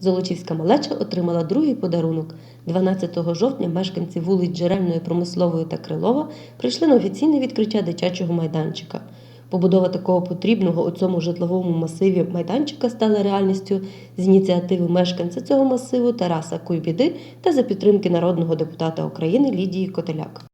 Золочівська малеча отримала другий подарунок. 12 жовтня мешканці вулиць Джерельної, Промислової та Крилова прийшли на офіційне відкриття дитячого майданчика. Побудова такого потрібного у цьому житловому масиві майданчика стала реальністю з ініціативи мешканця цього масиву Тараса Куйбіди та за підтримки народного депутата України Лідії Котеляк.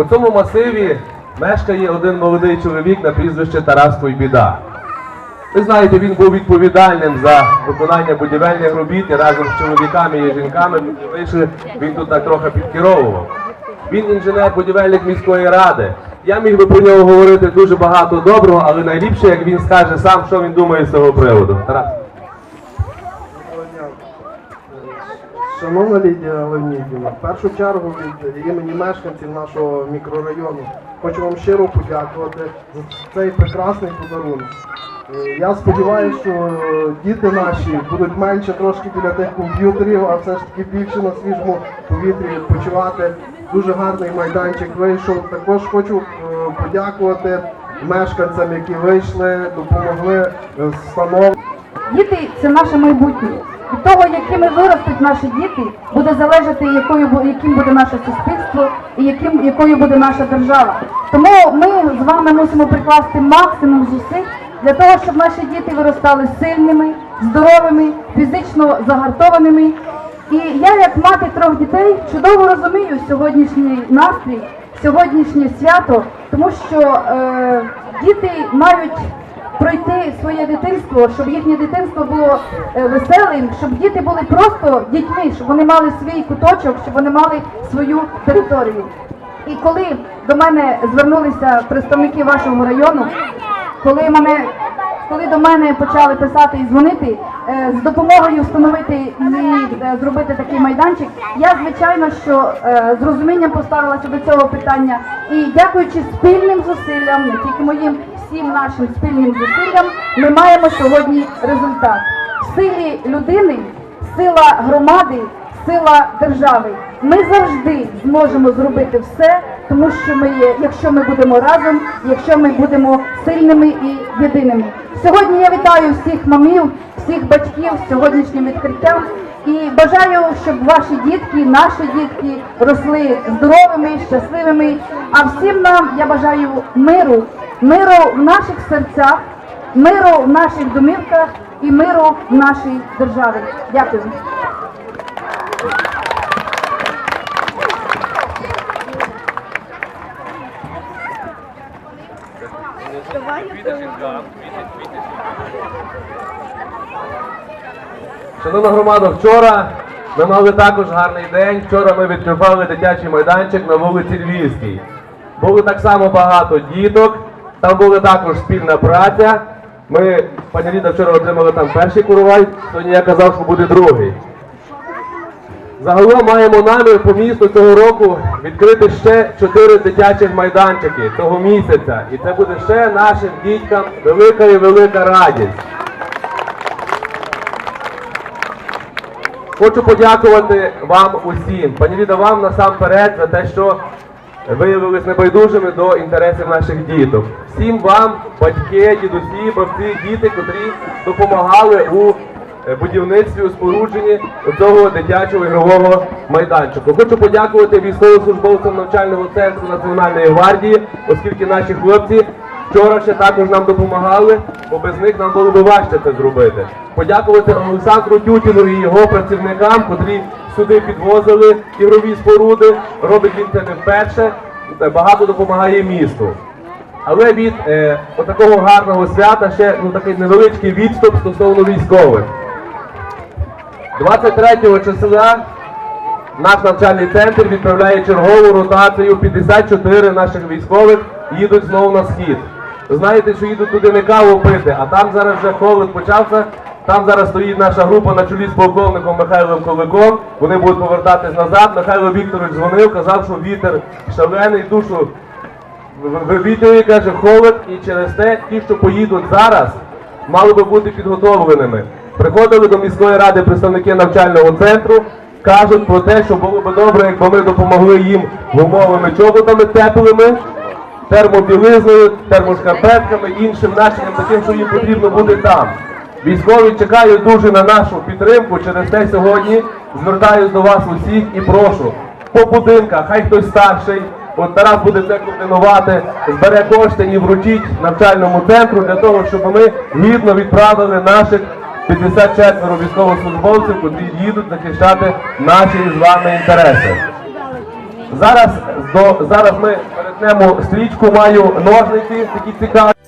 У цьому масиві мешкає один молодий чоловік на прізвище Тарас Койбіда. Ви знаєте, він був відповідальним за виконання будівельних робіт і разом з чоловіками і жінками вийшли, він тут так трохи підкеровував. Він інженер будівельник міської ради. Я міг би про нього говорити дуже багато доброго, але найліпше, як він скаже сам, що він думає з цього приводу. Тарас. Шановна Лідія Леонідівна, в першу чергу від імені мешканців нашого мікрорайону хочу вам щиро подякувати за цей прекрасний подарунок. Е, Я сподіваюся, що е, діти наші будуть менше трошки біля тих комп'ютерів, а все ж таки більше на свіжому повітрі відпочивати. Дуже гарний майданчик вийшов. Також хочу е, подякувати мешканцям, які вийшли, допомогли встановленням. Діти це наше майбутнє. Від того, якими виростуть наші діти, буде залежати, якою яким буде наше суспільство і яким якою буде наша держава. Тому ми з вами мусимо прикласти максимум зусиль для того, щоб наші діти виростали сильними, здоровими, фізично загартованими. І я, як мати трьох дітей, чудово розумію сьогоднішній настрій, сьогоднішнє свято, тому що е, діти мають пройти своє дитинство, щоб їхнє дитинство було е, веселим, щоб діти були просто дітьми, щоб вони мали свій куточок, щоб вони мали свою територію. І коли до мене звернулися представники вашого району, коли мене коли до мене почали писати і дзвонити е, з допомогою встановити і е, зробити такий майданчик, я звичайно що з розумінням поставилася до цього питання. І дякуючи спільним зусиллям, не тільки моїм, всім нашим спільним зусиллям, ми маємо сьогодні результат. В силі людини, сила громади, сила держави. Ми завжди зможемо зробити все, тому що ми є, якщо ми будемо разом, якщо ми будемо сильними і єдиними. Сьогодні я вітаю всіх мамів, всіх батьків з сьогоднішнім відкриттям і бажаю, щоб ваші дітки, наші дітки росли здоровими, щасливими. А всім нам я бажаю миру, миру в наших серцях, миру в наших домівках і миру в нашій державі. Дякую. Шановна громада, вчора ми мали також гарний день. Вчора ми відкривали дитячий майданчик на вулиці Львівській. Було так само багато діток, там була також спільна праця. Ми, пані Ліда, вчора отримали там перший курувай, сьогодні я казав, що буде другий. Загалом маємо намір по місту цього року відкрити ще чотири дитячих майданчики цього місяця. І це буде ще нашим діткам велика і велика радість. Хочу подякувати вам усім. Пані Ліда, вам насамперед за те, що виявились небайдужими до інтересів наших діток. Всім вам, батьки, дідусі, бабці, діти, котрі допомагали у е, будівництві, у спорудженні цього дитячого ігрового майданчику. Хочу подякувати військовослужбовцям навчального центру Національної гвардії, оскільки наші хлопці Вчора ще також нам допомагали, бо без них нам було б важче це зробити. Подякувати Олександру Тютіну і його працівникам, котрі сюди підвозили ігрові споруди. Робить він це не вперше, багато допомагає місту. Але від е, отакого гарного свята ще ну, такий невеличкий відступ стосовно військових. 23 числа наш навчальний центр відправляє чергову ротацію. 54 наших військових їдуть знову на схід. Знаєте, що їдуть туди не каву пити, а там зараз вже холод почався. Там зараз стоїть наша група на чолі з полковником Михайлом Коликом. Вони будуть повертатись назад. Михайло Вікторович дзвонив, казав, що вітер шалений, душу в- в- каже, холод, і через те ті, що поїдуть зараз, мали би бути підготовленими. Приходили до міської ради представники навчального центру, кажуть про те, що було б добре, якби ми допомогли їм гумовими чоботами теплими, термобілизною, термошкарпетками, іншим начинням таким, що їм потрібно буде там. Військові чекають дуже на нашу підтримку. Через те сьогодні звертаюсь до вас усіх і прошу по будинках, хай хтось старший. От Тарас буде це координувати, збере кошти і вручить навчальному центру для того, щоб ми гідно відправили наших 54 військовослужбовців, які їдуть захищати наші з вами інтереси. Зараз до зараз ми перетнемо стрічку, маю ножниці такі цікаві.